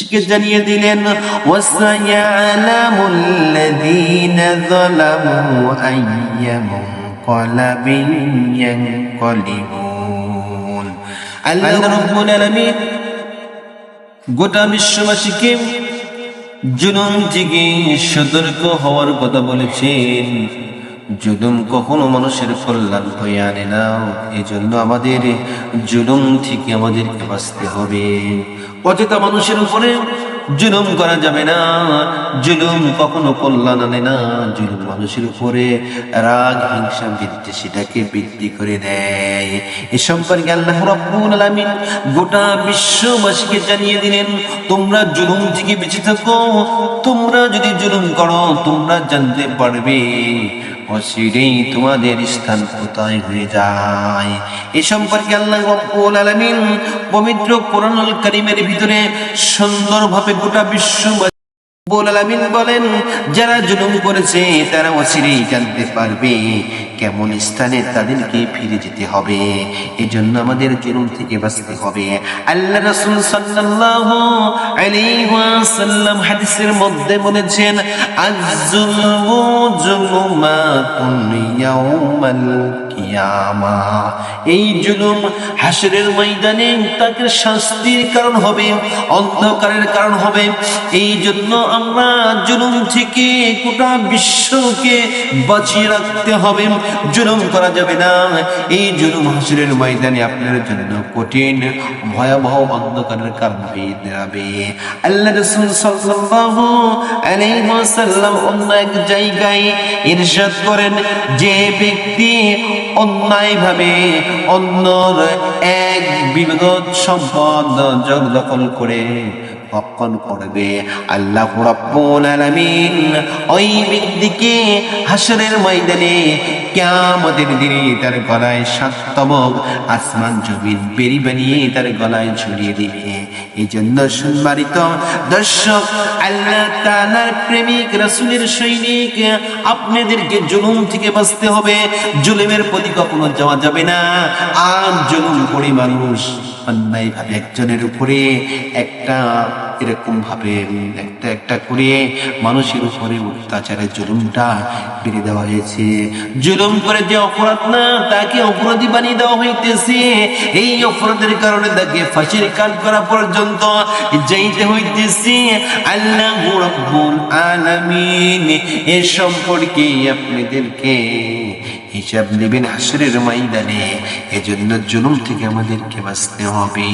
কে জানিয়ে দিলেন গোটা বিশ্ববাসীকে জুলুম থেকে সতর্ক হওয়ার কথা বলেছেন। জুলুম কখনো মানুষের কল্যাণ হয়ে আনে না। এই জন্য আমাদের জুলুম থেকে আমাদেরকে বাঁচতে হবে। অচেতা মানুষের উপরে জুলুম করা যাবে না। জুলুম কখনো কল্যাণ আনে না। জুলুম মানুষের উপরে রাগ, হিংসা বৃদ্ধি সেটাকে বৃদ্ধি করে দেয়। এ সম্পর্কে আল্লাহ রাব্বুল আলামিন গোটা বিশ্ববাসীকে জানিয়ে দিলেন, তোমরা জুলুম থেকে বেঁচে থাকো। তোমরা যদি জুলুম করো, তোমরা জানতে পারবে অচিরেই তোমাদের স্থান কোথায় হয়ে যায়। এ সম্পর্কে আল্লাহ রব্বুল আলামিন পবিত্র কোরআনুল কারীমের ভিতরে সুন্দরভাবে গোটা বিশ্ব বলেন, যারা জুলুম করেছে, তারা অচিরেই জানতে পারবে কেমন স্থানে তাদেরকে ফিরে যেতে হবে। এই জন্য আমাদের জুলুম থেকে বাঁচতে হবে। আল্লাহ রাসূল সাল্লাল্লাহু আলাইহি হাদিসের মধ্যে বলেছেন যুলুমাতুন ইয়াউমাল কিয়ামা। এই জুলুম হাসরের ময়দানে তাকে শাস্তির কারণ হবে, অন্ধকারের কারণ হবে। এই জন্য আমরা জুলুম থেকে গোটা বিশ্বকে বাঁচিয়ে রাখতে হবে। জুলুম করা যাবে না। এই জুলুম হাসরের ময়দানে আপনার জন্য কঠিন, ভয়াবহ অন্ধকারের কারণ হয়ে দাঁড়াবে। আল্লাহ রাসূল সাল্লাল্লাহু আলাইহি ওয়াসাল্লাম অন্য এক জায়গায় ইরশাদ করেন, যে ব্যক্তি অন্যায়ভাবে অন্যর এক বিগত সম্পদ জগদখল করে ভক্ষণ করবে। আল্লাহ রব্বুল আলামিন ওই ব্যক্তিকে হাসরের ময়দানে কিয়ামতের দিনে তার গলায় সাততমক আসমান জমিন বেরি বানিয়ে তার গলায় ঝুলিয়ে দিবে। এই জন্য দর্শক, আল্লাহ তাআলার প্রেমিক, রাসূলের সৈনিক, আপনাদেরকে জুলুম থেকে বাঁচতে হবে। জুলুমের প্রতি কখনো যাওয়া যাবে না। আর জুলুম করে মানুষ অন্যায় ভাবে একজনের উপরে একটা এরকম ভাবে, একটা একটা করে মানুষের উপরে অত্যাচারের জুলুমটা বেড়ে দেওয়া হয়েছে। জুলুম করে যে অপরাধ না, তাকে অপরাধী বানিয়ে দেওয়া হইতেছে। এই অপরাধের কারণে তাকে ফাঁসির কাজ করা পর্যন্ত যাইতে হইতেছে। আল্লাহ রাব্বুল আলামিন এ সম্পর্কে আপনাদেরকে হিসাব নেবেন আসরের ময়দানে এজন্য জুলুম থেকে আমাদেরকে বাঁচতে হবে।